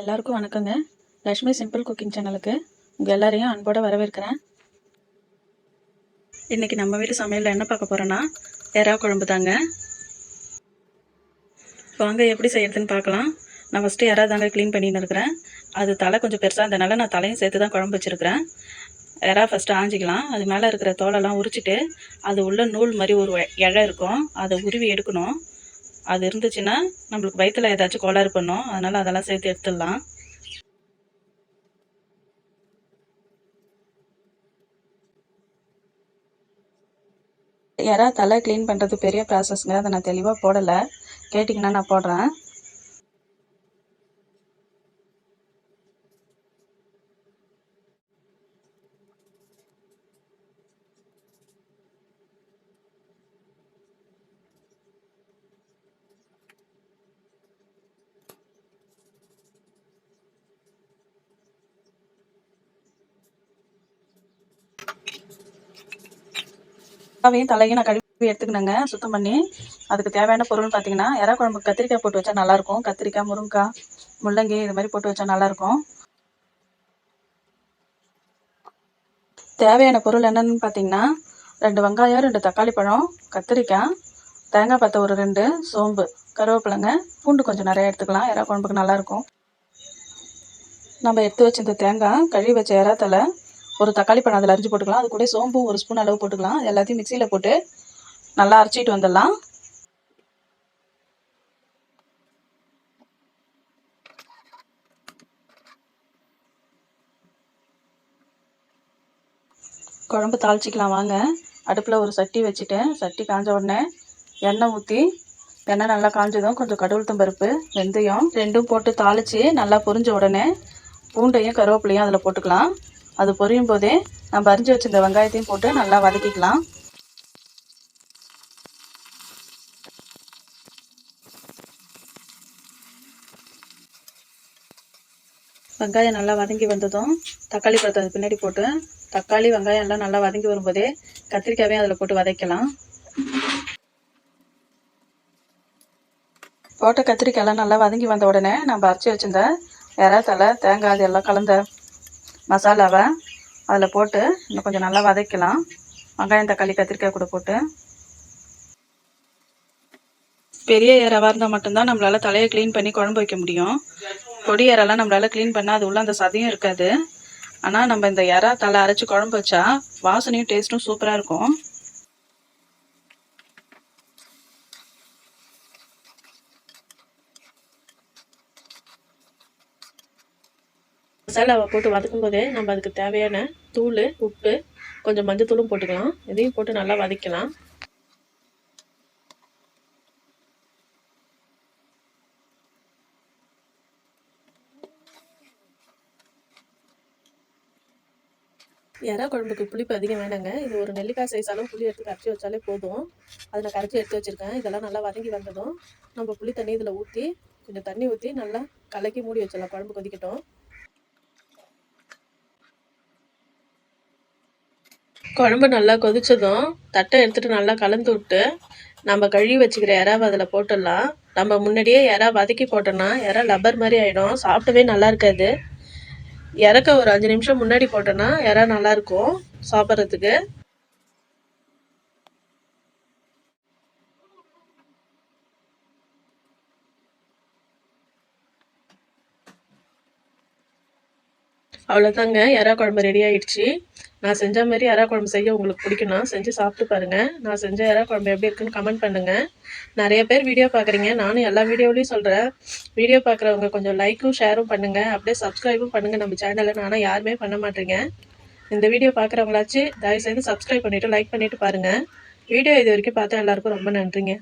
எல்லாருக்கும் வணக்கங்க. Lakshmi simple cooking சேனலுக்கு உங்கள் எல்லாரையும் அன்போடு வரவேற்கிறேன். இன்றைக்கி நம்ம வீட்டு சமையலில் என்ன பார்க்க போகிறோன்னா எறா குழம்பு தாங்க. வாங்க எப்படி செய்யறதுன்னு பார்க்கலாம். நான் ஃபஸ்ட்டு எறா தாங்க க்ளீன் பண்ணின்னு இருக்கிறேன். அது தலை கொஞ்சம் பெருசாக இருந்தனால நான் தலையும் சேர்த்து தான் குழம்பு வச்சுருக்கிறேன். எறா ஃபஸ்ட்டு ஆஞ்சிக்கலாம். அது மேலே இருக்கிற தோலெல்லாம் உரிச்சிட்டு அது உள்ள நூல் மாதிரி ஒரு இழை இருக்கும். அதை உருவி எடுக்கணும். அது இருந்துச்சுன்னா நம்மளுக்கு வயிற்றில் ஏதாச்சும் கோளாறு பண்ணும். அதனால் அதெல்லாம் சேர்த்து எடுத்துடலாம். யாராவது தலை க்ளீன் பண்ணுறது பெரிய ப்ராசஸ்ங்க அதை நான் தெளிவாக போடலை. கேட்டிங்கன்னா நான் போடுறேன். அவையும் தலையும் நான் கழுவி எடுத்துக்கினேங்க சுத்தம் பண்ணி. அதுக்கு தேவையான பொருள் பார்த்தீங்கன்னா எறா குழம்பு கத்திரிக்காய் போட்டு வச்சா நல்லாயிருக்கும் கத்திரிக்காய் முருங்கைக்காய் முள்ளங்கி இது மாதிரி போட்டு வச்சா நல்லாயிருக்கும் தேவையான பொருள் என்னென்னு பார்த்தீங்கன்னா ரெண்டு வெங்காயம் ரெண்டு தக்காளி பழம் கத்திரிக்காய் தேங்காய் பற்ற ஒரு ரெண்டு சோம்பு கருவேப்பிலைங்க. பூண்டு கொஞ்சம் நிறைய எடுத்துக்கலாம். இறா குழம்புக்கு நல்லாயிருக்கும் நம்ம எடுத்து வச்சிருந்த தேங்காய் கழுவி வச்ச எறா ஒரு தக்காளி பழம் அதில் அரிஞ்சு போட்டுக்கலாம். அது கூட சோம்பும் ஒரு ஸ்பூன் அளவு போட்டுக்கலாம். எல்லாத்தையும் மிக்சியில் போட்டு நல்லா அரைச்சிட்டு வந்துடலாம். குழம்பு தாளிச்சிக்கலாம் வாங்க. அடுப்பில் ஒரு சட்டி வச்சுட்டேன். சட்டி காஞ்ச உடனே எண்ணெய் ஊற்றி எண்ணெய் நல்லா காஞ்சதும் கொஞ்சம் கடவுளுத்தம் பருப்பு வெந்தயம் ரெண்டும் போட்டு தாளித்து நல்லா பொரிஞ்ச உடனே பூண்டையும் கருவேப்பிலையும் அதில் போட்டுக்கலாம். அது பொரியும் போதே நம்ம அரிஞ்சு வச்சிருந்த வெங்காயத்தையும் போட்டு நல்லா வதக்கிக்கலாம். வெங்காயம் நல்லா வதங்கி வந்ததும் தக்காளி பழத்தை அது பின்னாடி போட்டு தக்காளி வெங்காயம் எல்லாம் நல்லா வதங்கி வரும்போதே கத்திரிக்காவையும் அதில் போட்டு வதக்கலாம். போட்ட கத்திரிக்காயெல்லாம் நல்லா வதங்கி வந்த உடனே நம்ம அரைச்சி வச்சிருந்த எறா தலை தேங்காய் அது எல்லாம் கலந்த மசாலாவை அதில் போட்டு இன்னும் கொஞ்சம் நல்லா வதக்கலாம். வெங்காயம் தக்காளி கத்திரிக்காய் கூட போட்டு. பெரிய இறாவாக இருந்தால் மட்டும்தான் நம்மளால் தலையை க்ளீன் பண்ணி குழம்பு வைக்க முடியும். பொடி இறாலாம் நம்மளால் க்ளீன் பண்ணால் அது உள்ளே அந்த சதையும் இருக்காது. ஆனால் நம்ம இந்த இறா தலை அரைச்சி குழம்பு வச்சா வாசனையும் டேஸ்ட்டும் சூப்பராக இருக்கும். மசாலாவை போட்டு வதக்கும் போதே நம்ம அதுக்கு தேவையான தூள் உப்பு கொஞ்சம் மஞ்சத்தூளும் போட்டுக்கலாம். இதையும் போட்டு நல்லா வதக்கலாம். இறா குழம்புக்கு புளிப்பு அதிகம் வேணாங்க. இது ஒரு நெல்லிக்காய் சைஸ் அளவு புளி எடுத்து கரைச்சி வச்சாலே போதும். அதை நான் கரைச்சி எடுத்து வச்சுருக்கேன். இதெல்லாம் நல்லா வதங்கி வந்ததும் நம்ம புளி தண்ணி இதில் ஊற்றி கொஞ்சம் தண்ணி ஊற்றி நல்லா கலக்கி மூடி வச்சிடலாம். குழம்பு கொதிக்கட்டும். குழம்பு நல்லா கொதிச்சதும் தட்டை எடுத்துட்டு நல்லா கலந்து விட்டு நம்ம கழுவி வச்சுக்கிற இறாவை அதில் போட்டுடலாம். நம்ம முன்னாடியே இறா வதக்கி போட்டோம்னா இறா லப்பர் மாதிரி ஆகிடும் சாப்பிட்டவே நல்லா இருக்காது. இறக்க ஒரு அஞ்சு நிமிஷம் முன்னாடி போட்டோன்னா இறா நல்லா இருக்கும் சாப்பிட்றதுக்கு. அவ்வளோதாங்க இறா குழம்பு ரெடி ஆயிடுச்சு. நான் செஞ்ச மாதிரி எறா குழம்பு செய்ய உங்களுக்கு பிடிக்கணும் செஞ்சு சாப்பிட்டு பாருங்கள் நான் செஞ்ச எறா குழம்பு எப்படி இருக்குன்னு கமெண்ட் பண்ணுங்கள் நிறைய பேர் வீடியோ பார்க்குறீங்க. நானும் எல்லா வீடியோலையும் சொல்கிறேன் வீடியோ பார்க்குறவங்க கொஞ்சம் லைக்கும் ஷேரும் பண்ணுங்கள் அப்படியே சப்ஸ்கிரைபும் பண்ணுங்கள் நம்ம சேனலில் நானும் யாருமே பண்ண மாட்டேங்க. இந்த வீடியோ பார்க்குறவங்களாச்சு தயவுசெய்து சப்ஸ்கிரைப் பண்ணிவிட்டு லைக் பண்ணிவிட்டு பாருங்கள் வீடியோ இது வரைக்கும் பார்த்தா எல்லாருக்கும் ரொம்ப நன்றிங்க.